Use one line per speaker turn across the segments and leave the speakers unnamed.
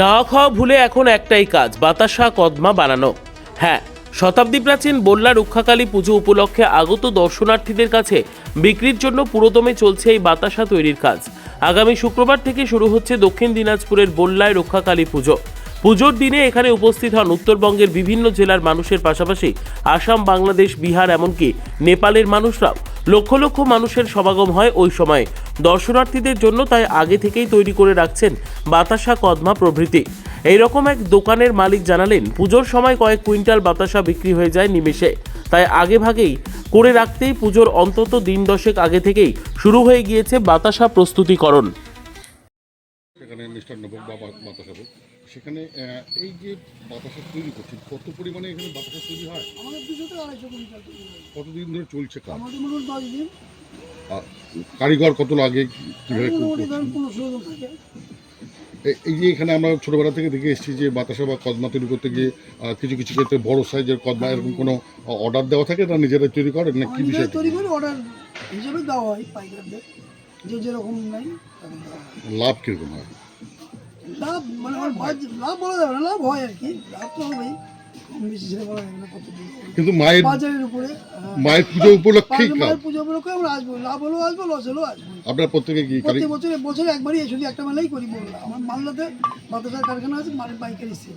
না খাওয়া ভুলে এখন একটাই কাজ, বাতাসা, কদমা বানানো। হ্যাঁ শতাব্দী প্রাচীন বল্লা রক্ষাকালী পুজো উপলক্ষে আগত দর্শনার্থীদের কাছে বিক্রির জন্য পুরোদমে চলছে এই বাতাসা তৈরির কাজ। আগামী শুক্রবার থেকে শুরু হচ্ছে দক্ষিণ দিনাজপুরের বল্লায় রক্ষাকালী পুজো। পুজোর দিনে এখানে উপস্থিত হন উত্তরবঙ্গের বিভিন্ন জেলার মানুষের পাশাপাশি আসাম, বাংলাদেশ, বিহার, এমনকি নেপালের মানুষরাও। লক্ষ লক্ষ মানুষের সমাগম হয় ওই সময়। দর্শনার্থীদের জন্য তাই আগে থেকেই তৈরি করে রাখছেন বাতাসা কদমা প্রভৃতি। এইরকম এক দোকানের মালিক জানালেন, পুজোর সময় কয়েক কুইন্টাল বাতাসা বিক্রি হয়ে যায় নিমেষে। তাই আগে ভাগেই করে রাখতেই পুজোর অন্তত দিন দশেক আগে থেকেই শুরু হয়ে গিয়েছে বাতাসা প্রস্তুতিকরণ।
সেখানে মিস্টার নবক বা বাতাসা ভোগ সেখানে এই যে বাতাসা তৈরি করছে কত পরিমাণে এখানে বাতাসা তৈরি হয়?
আমাদের দুশো থেকে আড়াইশো কুইন্টাল
কতদিন ধরে চলছে কাজ?
আমাদের মোটামুটি দশ দিন।
কারিগর কত লাগে কীভাবে এই যে এখানে আমরা ছোটবেলা থেকে দেখে এসেছি যে বাতাসা বা কদমা তৈরি করতে গিয়ে কিছু কিছু ক্ষেত্রে বড় সাইজের কদমা এরকম কোনো অর্ডার দেওয়া থাকে না নিজেরা তৈরি করে না কি বিষয়
তৈরি করে অর্ডার হিসেবে দেওয়া হয় পাইকারদের। যে যেরকম নেই।
লাভ কীরকম হয়?
লাভ মানে আমার ভয় লাভ বলা যাবে না লাভ হয় আর কি লাভ তো হবেই কম বেশি সেটা বলা যাবে না কত
কিন্তু মায়ের
বাজারের উপরে হ্যাঁ।
মায়ের পুজো উপলক্ষেই
মায়ের- পুজো উপলক্ষে আমরা আসব লাভ হলেও আসব লস হলেও আসব।
আপনারা প্রত্যেকে কি কারি?
প্রত্যেক বছরে বছরে একবারই শুধু একটা মেলাই করি বললাম আমার মালদাতে বাতাসার কারখানা আছে মানে পাইকারি সেল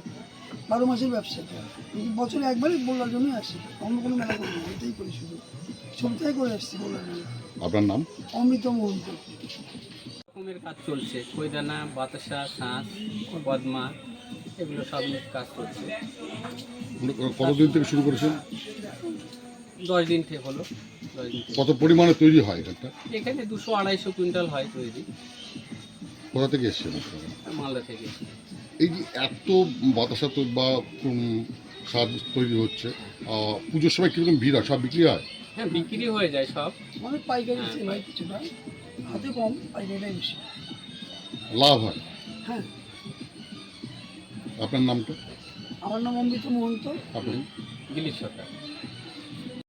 বারো মাসের ব্যবসা কিন্তু বছরে একবারই বললার জন্যই আসি অন্য কোনো মেলা করি না এটাই করি শুধু। সবটাই করে আসছি বললার জন্য।
আপনার নাম?
অমৃত মহন্ত।
রকমের কাজ চলছে। কৈদানা বাতাসা শাঁস পদ্মা এগুলো সব কাজ চলছে।
কতদিন থেকে শুরু করেছেন?
দশ দিন থেকে হলো। দশ দিন
কত পরিমাণে তৈরি হয় এখানটা
এখানে দুশো আড়াইশো কুইন্টাল হয় তৈরি।
কোথা থেকে এসছেন
মালদা থেকে।
এই যে এত বাতাসা তো বা সাজ তৈরি হচ্ছে পুজোর সময় কীরকম ভিড় হয়? সব বিক্রি হয়?
হ্যাঁ বিক্রি হয়ে যায় সব।
অনেক পাইকারি সেল হয় কিছুটা হাতে কম পাইকারিটাই বেশি।
লাভ হয়?
হ্যাঁ।
আপনার নামটা?
আমার নাম অমৃত মহন্ত।
আপনি?
দিলীপ সরকার।